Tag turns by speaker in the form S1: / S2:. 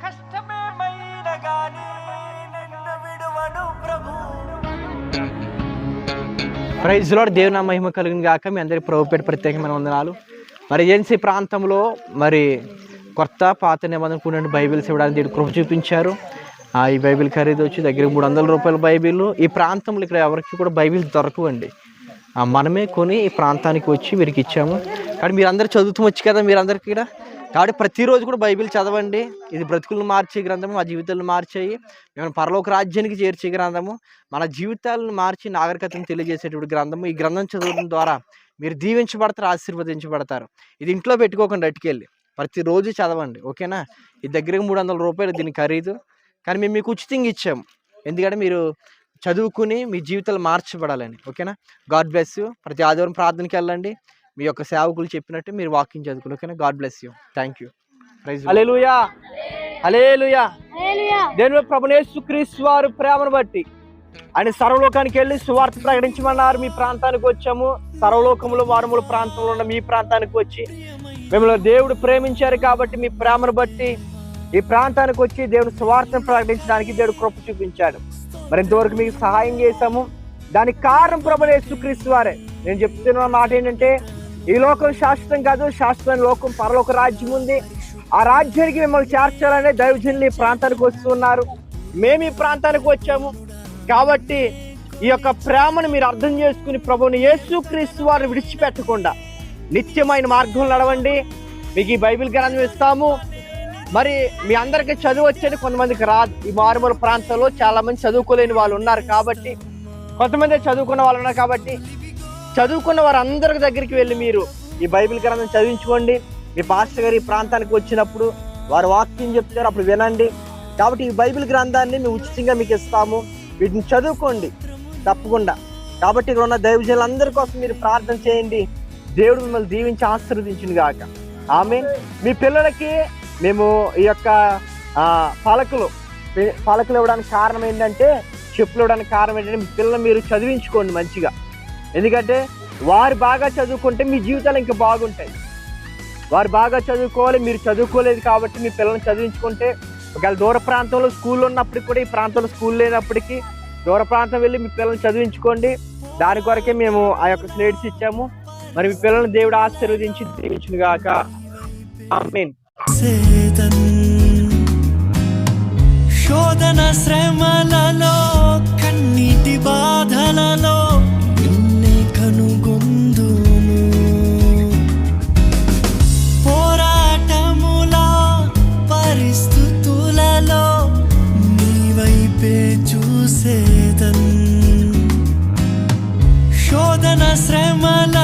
S1: కష్టమేమైనా దేవునా విడువను ప్రభు
S2: ప్రైజ్లో దేవుని మహిమ కలిగిన కాక మీ అందరికి ప్రభుపేట ప్రత్యేకమైన వందనాలు. మరి ఏజెన్సీ ప్రాంతంలో మరి కొత్త పాత నిబంధన కూడిన బైబిల్స్ ఇవ్వడానికి దేవుడు కృప చూపించారు. ఆ, ఈ బైబిల్ ఖరీదు వచ్చి దగ్గర మూడు వందల రూపాయల బైబిల్ ఈ ప్రాంతంలో ఇక్కడ ఎవరికి కూడా బైబిల్ దొరకవండి. మనమే కొని ఈ ప్రాంతానికి వచ్చి వీరికి ఇచ్చాము. కానీ మీరందరూ చదువుతూ వచ్చు కదా మీరందరికీ కూడా. కాబట్టి ప్రతిరోజు కూడా బైబిల్ చదవండి. ఇది బ్రతుకులను మార్చే గ్రంథము మా జీవితాలను మార్చేయి. మేము పరలోక రాజ్యానికి చేర్చే గ్రంథము మన జీవితాలను మార్చి నాగరికతను తెలియజేసేటువంటి గ్రంథము. ఈ గ్రంథం చదవడం ద్వారా మీరు దీవించబడతారు ఆశీర్వదించబడతారు. ఇది ఇంట్లో పెట్టుకోకండి అటుకెళ్ళి. ప్రతిరోజు చదవండి ఓకేనా? ఈ దగ్గరకు మూడు వందల రూపాయలు దీని ఖరీదు. కానీ మేము మీకు ఉచితంగా ఇచ్చాము. ఎందుకంటే మీరు చదువుకుని మీ జీవితాలు మార్చబడాలని ఓకేనా? God bless you. ప్రతి ఆదివారం ప్రార్థనకి వెళ్ళండి. మీ యొక్క సేవకులు చెప్పినట్టు మీరు వాకింగ్ చదువుకుని ఓకేనా? God bless you. Thank you. Praise hallelujah. Hallelujah. దేవుని ప్రభునేసు క్రీస్తు వారు ప్రేమను బట్టి ఆయన సర్వలోకానికి వెళ్ళి సువార్త ప్రకటించమన్నారు. మీ ప్రాంతానికి వచ్చాము. సర్వలోకములు వారముల ప్రాంతంలో ఉన్న మీ ప్రాంతానికి వచ్చి మిమ్మల్ని దేవుడు ప్రేమించారు కాబట్టి మీ ప్రేమను బట్టి ఈ ప్రాంతానికి వచ్చి దేవుడు స్వార్థను ప్రకటించడానికి దేవుడు కృప చూపించాడు. మరి ఇంతవరకు మీకు సహాయం చేశాము. దానికి కారణం ప్రభు యేసుక్రీస్తు వారే. నేను చెప్తున్న మాట ఏంటంటే ఈ లోకం శాశ్వతం కాదు శాశ్వతం లోకం పరలోక రాజ్యం ఉంది. ఆ రాజ్యానికి మిమ్మల్ని చేర్చాలనే దైవజనులు ఈ ప్రాంతానికి వస్తున్నారు మేము ఈ ప్రాంతానికి వచ్చాము. కాబట్టి ఈ యొక్క ప్రేమను మీరు అర్థం చేసుకుని ప్రభుని యేసుక్రీస్తు వారిని విడిచిపెట్టకుండా నిత్యమైన మార్గం నడవండి. మీకు ఈ బైబిల్ గ్రంథం ఇస్తాము. మరి మీ అందరికీ చదువు వచ్చేది కొంతమందికి రాదు. ఈ మారుమూల ప్రాంతంలో చాలా మంది చదువుకోలేని వాళ్ళు ఉన్నారు కాబట్టి కొంతమంది చదువుకున్న వాళ్ళు ఉన్నారు కాబట్టి చదువుకున్న వారందరి దగ్గరికి వెళ్ళి మీరు ఈ బైబిల్ గ్రంథం చదివించుకోండి. మీ పాస్టర్ గారు ఈ ప్రాంతానికి వచ్చినప్పుడు వారు వాక్యం చెప్తారు అప్పుడు వినండి. కాబట్టి ఈ బైబిల్ గ్రంథాన్ని మేము ఉచితంగా మీకు ఇస్తాము. వీటిని చదువుకోండి తప్పకుండా. కాబట్టి ఇక్కడ ఉన్న దైవజనులందరి కోసం మీరు ప్రార్థన చేయండి. దేవుడు మిమ్మల్ని దీవించి ఆశీర్వదించింది గాక. ఆమె మీ పిల్లలకి మేము ఈ యొక్క పలకలు పలకలు ఇవ్వడానికి కారణం ఏంటంటే చెప్పులు ఇవ్వడానికి కారణం ఏంటంటే మీ పిల్లలు మీరు చదివించుకోండి మంచిగా. ఎందుకంటే వారు బాగా చదువుకుంటే మీ జీవితాలు ఇంకా బాగుంటాయి. వారు బాగా చదువుకోవాలి మీరు చదువుకోలేదు కాబట్టి మీ పిల్లల్ని చదివించుకుంటే ఒకవేళ దూర ప్రాంతంలో స్కూల్ ఉన్నప్పటికి కూడా ఈ ప్రాంతంలో స్కూల్ లేనప్పటికీ దూర ప్రాంతం వెళ్ళి మీ పిల్లల్ని చదివించుకోండి. దాని కొరకే మేము ఆ యొక్క స్లేట్స్ ఇచ్చాము. మరి మీ పిల్లల్ని దేవుడు ఆశీర్వదించి దీవించును గాక ఆమెన్
S1: శోధన శ్రమలలో కన్నీటి బాధలలో నిన్నే కనుగొందును పోరాటముల పరిస్థితులలో నీ వైపే చూసేదన్ శోధన శ్రమల